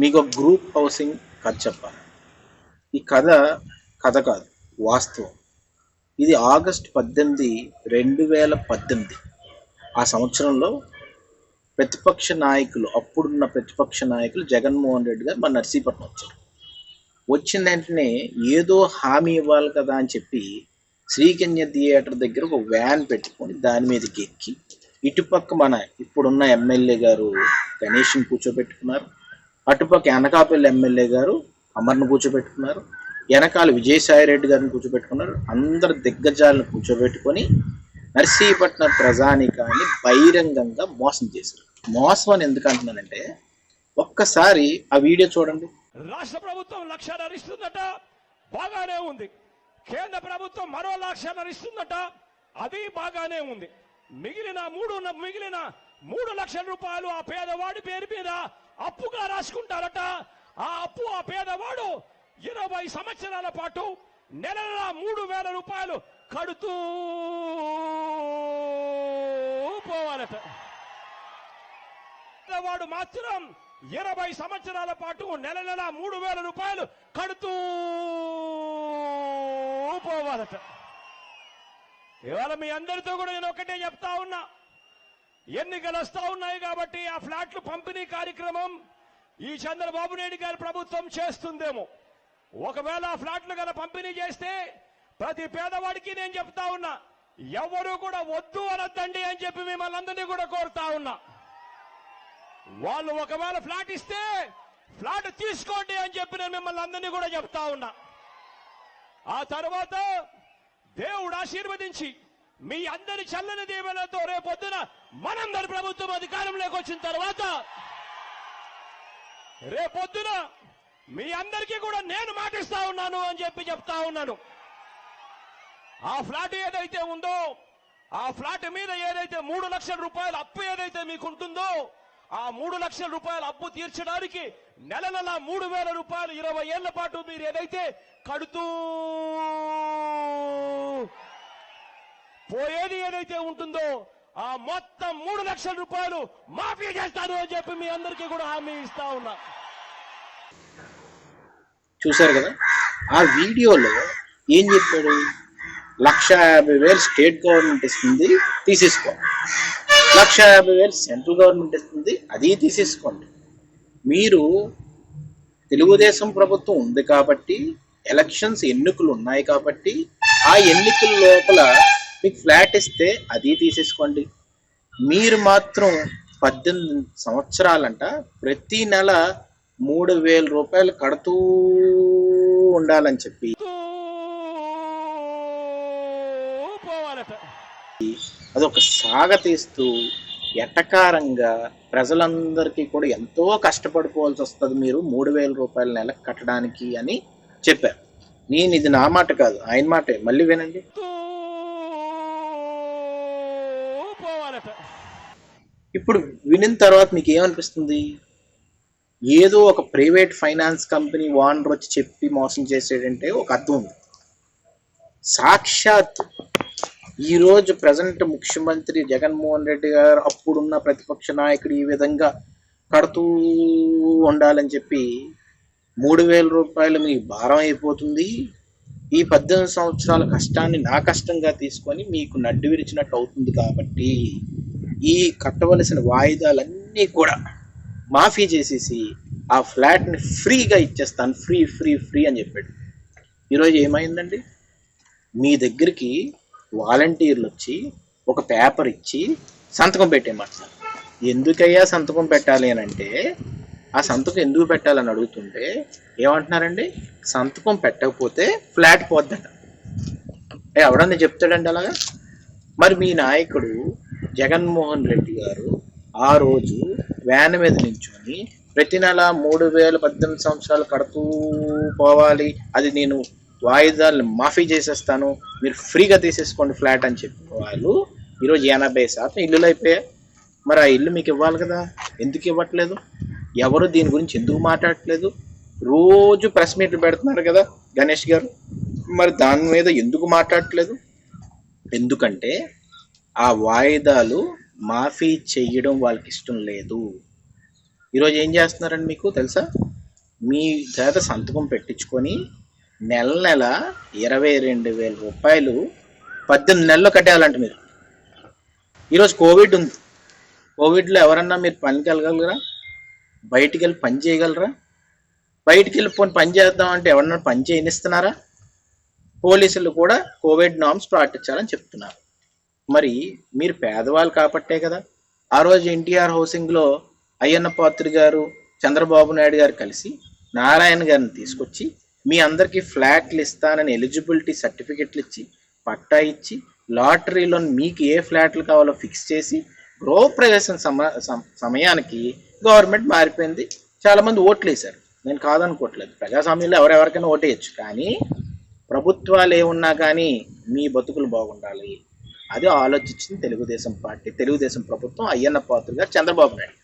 మీకు ఒక group housing కథ చెప్పాలి. ఈ కథ కథ కాదు వాస్తవం. ఇది ఆగస్ట్ పద్దెనిమిది రెండు వేల పద్దెనిమిది. ఆ సంవత్సరంలో ప్రతిపక్ష నాయకులు అప్పుడున్న ప్రతిపక్ష నాయకులు జగన్మోహన్ రెడ్డి గారు మన నర్సీపట్నం వచ్చారు. వచ్చిన వెంటనే ఏదో హామీ ఇవ్వాలి కదా అని చెప్పి శ్రీకన్య థియేటర్ దగ్గర ఒక వ్యాన్ పెట్టుకొని దాని మీదకి ఎక్కి ఇటుపక్క మన ఇప్పుడున్న ఎమ్మెల్యే గారు గణేష్ని కూర్చోబెట్టుకున్నారు. అటుపక్క అనకాపల్లి ఎమ్మెల్యే గారు అమర్ను కూర్చోబెట్టుకున్నారు. వెనకాల విజయసాయి రెడ్డి గారిని కూర్చోబెట్టుకున్నారు. అందరు దిగ్గజాలను కూర్చోబెట్టుకొని నర్సీపట్నం ప్రజానికాన్ని బహిరంగంగా మోసం చేశారు. మోసం అని ఎందుకు అంటున్నానంటే ఒక్కసారి ఆ వీడియో చూడండి. రాష్ట్ర ప్రభుత్వం లక్ష నరిస్తుందట బాగానే ఉంది. కేంద్ర ప్రభుత్వం మరో లక్ష నరిస్తుందట అది బాగానే ఉంది. మిగిలిన మూడు మిగిలిన మూడు లక్షల రూపాయలు ఆ పేదవాడి పేరు మీద అప్పుగా రాసుకుంటారట. ఆ అప్పు ఆ పేదవాడు ఇరవై సంవత్సరాల పాటు నెల నెలా మూడు వేల రూపాయలు కడుతూ పోవాలట. వాడు మాత్రం ఇరవై సంవత్సరాల పాటు నెల నెల మూడు వేల రూపాయలు కడుతూ పోవాలట. ఇవాళ మీ అందరితో కూడా నేను ఒకటే చెప్తా ఉన్నా. ఎన్నికలు వస్తా ఉన్నాయి కాబట్టి ఆ ఫ్లాట్లు పంపిణీ కార్యక్రమం ఈ చంద్రబాబు నాయుడు గారి ప్రభుత్వం చేస్తుందేమో. ఒకవేళ ఆ ఫ్లాట్లు కనుక పంపిణీ చేస్తే ప్రతి పేదవాడికి నేను చెప్తా ఉన్నా ఎవరు కూడా వద్దు అనొద్దండి అని చెప్పి మిమ్మల్ని అందరినీ కూడా కోరుతా ఉన్నా. వాళ్ళు ఒకవేళ ఫ్లాట్ ఇస్తే ఫ్లాట్ తీసుకోండి అని చెప్పి నేను మిమ్మల్ని అందరినీ కూడా చెప్తా ఉన్నా. ఆ తర్వాత దేవుడు ఆశీర్వదించి మీ అందరి చల్లని దీవెనతో రేపొద్దున మనందరి ప్రభుత్వం అధికారంలోకి వచ్చిన తర్వాత రేపొద్దున మీ అందరికీ కూడా నేను మాటిస్తా ఉన్నాను అని చెప్పి చెప్తా ఉన్నాను. ఆ ఫ్లాట్ ఏదైతే ఉందో ఆ ఫ్లాట్ మీద ఏదైతే మూడు లక్షల రూపాయల అప్పు ఏదైతే మీకు ఉంటుందో ఆ మూడు లక్షల రూపాయల అప్పు తీర్చడానికి నెల నెల మూడు వేల రూపాయలు ఇరవై ఏళ్ళ పాటు మీరు ఏదైతే కడుతూ పోయేది ఏదైతే ఉంటుందో ఆ మొత్తం మూడు లక్షల రూపాయలు మాఫీ చేస్తాను అని చెప్పి మీ అందరికీ కూడా హామీ ఇస్తా ఉన్నా. చూశారు కదా? ఆ వీడియోలో ఏం చెప్పాడు? లక్ష యాభై వేలు స్టేట్ గవర్నమెంట్ ఇస్తుంది తీసేసుకోండి. లక్ష యాభై వేలు సెంట్రల్ గవర్నమెంట్ ఇస్తుంది అది తీసేసుకోండి. మీరు తెలుగుదేశం ప్రభుత్వం ఉంది కాబట్టి ఎలక్షన్స్ ఎన్నికలు ఉన్నాయి కాబట్టి ఆ ఎన్నికల లోపల మీకు ఫ్లాట్ ఇస్తే అది తీసేసుకోండి. మీరు మాత్రం పద్దెనిమిది సంవత్సరాలంట ప్రతి నెల మూడు వేల రూపాయలు కడుతూ ఉండాలని చెప్పి. అదొక అదొక సాగతీస్తూ ఎటకారంగా ప్రజలందరికీ కూడా ఎంతో కష్టపడిపోవాల్సి వస్తుంది మీరు మూడు వేల రూపాయల నెలకు కట్టడానికి అని చెప్పారు. నేను ఇది నా మాట కాదు ఆయన మాటే. మళ్ళీ వినండి పోవాలట ఇప్పుడు వినిన తర్వాత మీకు ఏమనిపిస్తుంది ఏదో ఒక ప్రైవేట్ ఫైనాన్స్ కంపెనీ ఓనర్ వచ్చి చెప్పి మోసం చేసేటంటే ఒక అర్థం ఉంది. సాక్షాత్ ఈరోజు ప్రజెంట్ ముఖ్యమంత్రి జగన్మోహన్ రెడ్డి గారు అప్పుడున్న ప్రతిపక్ష నాయకుడు ఈ విధంగా కడుతూ ఉండాలని చెప్పి మూడు వేల రూపాయలు మీ భారం అయిపోతుంది. ఈ పద్దెనిమిది సంవత్సరాల కష్టాన్ని నా కష్టంగా తీసుకొని మీకు నడ్డు విరిచినట్టు అవుతుంది కాబట్టి ఈ కట్టవలసిన వాయిదాలన్నీ కూడా మాఫీ చేసేసి ఆ ఫ్లాట్ని ఫ్రీగా ఇచ్చేస్తాను. ఫ్రీ ఫ్రీ ఫ్రీ అని చెప్పాడు. ఈరోజు ఏమైందండి? మీ దగ్గరికి వాలంటీర్లు వచ్చి ఒక పేపర్ ఇచ్చి సంతకం పెట్టేయమంటున్నారు. ఎందుకయ్యా సంతకం పెట్టాలి అని అంటే ఆ సంతకం ఎందుకు పెట్టాలని అడుగుతుంటే ఏమంటున్నారండి? సంతకం పెట్టకపోతే ఫ్లాట్ పోద్దట. ఎవడన్నా చెప్తాడండి అలాగా? మరి మీ నాయకుడు జగన్మోహన్ రెడ్డి గారు ఆ రోజు వ్యాన్ మీద నించుని ప్రతి నెల మూడు వేల పద్దెనిమిది సంవత్సరాలు కడుతూ పోవాలి. అది నేను వాయిదాలు మాఫీ చేసేస్తాను. మీరు ఫ్రీగా తీసేసుకోండి ఫ్లాట్ అని చెప్పిన వాళ్ళు ఈరోజు ఎనభై శాతం ఇల్లులు అయిపోయాయి. మరి ఆ ఇల్లు మీకు ఇవ్వాలి కదా? ఎందుకు ఇవ్వట్లేదు? ఎవరు దీని గురించి ఎందుకు మాట్లాడట్లేదు? రోజు ప్రెస్ మీట్లు పెడుతున్నారు కదా గణేష్ గారు. మరి దాని మీద ఎందుకు మాట్లాడట్లేదు? ఎందుకంటే ఆ వాయిదాలు మాఫీ చేయడం వాళ్ళకి ఇష్టం లేదు. ఈరోజు ఏం చేస్తున్నారండి మీకు తెలుసా? మీ చేత సంతకం పెట్టించుకొని నెల నెల ఇరవై రెండు వేల రూపాయలు పద్దెనిమిది నెలలు కట్టేయాలంట మీరు. ఈరోజు కోవిడ్ ఉంది. కోవిడ్లో ఎవరన్నా మీరు పనికి వెళ్ళగలరా? బయటికి వెళ్ళి పని చేయగలరా? బయటికి వెళ్ళి పోనీ పని చేద్దాం అంటే ఎవరన్నా పని చేయనిస్తున్నారా? పోలీసులు కూడా కోవిడ్ నామ్స్ పాటించాలని చెప్తున్నారు. మరి మీరు పేదవాళ్ళు కాబట్టే కదా. ఆ రోజు ఎన్టీఆర్ హౌసింగ్లో అయ్యన్న పాత్రి గారు చంద్రబాబు నాయుడు గారు కలిసి నారాయణ గారిని తీసుకొచ్చి మీ అందరికీ ఫ్లాట్లు ఇస్తానని ఎలిజిబిలిటీ సర్టిఫికెట్లు ఇచ్చి పట్టా ఇచ్చి లాటరీలో మీకు ఏ ఫ్లాట్లు కావాలో ఫిక్స్ చేసి గృహప్రవేశం సమ- సమయానికి గవర్నమెంట్ మారిపోయింది. చాలామంది ఓట్లు వేశారు నేను కాదనుకోవట్లేదు. ప్రజాస్వామ్యంలో ఎవరెవరికైనా ఓటేయచ్చు. కానీ ప్రభుత్వాలు ఏమున్నా కానీ మీ బతుకులు బాగుండాలి. అది ఆలోచించింది తెలుగుదేశం పార్టీ. తెలుగుదేశం ప్రభుత్వం అయ్యన్న పాత్ర గారు చంద్రబాబు నాయుడు.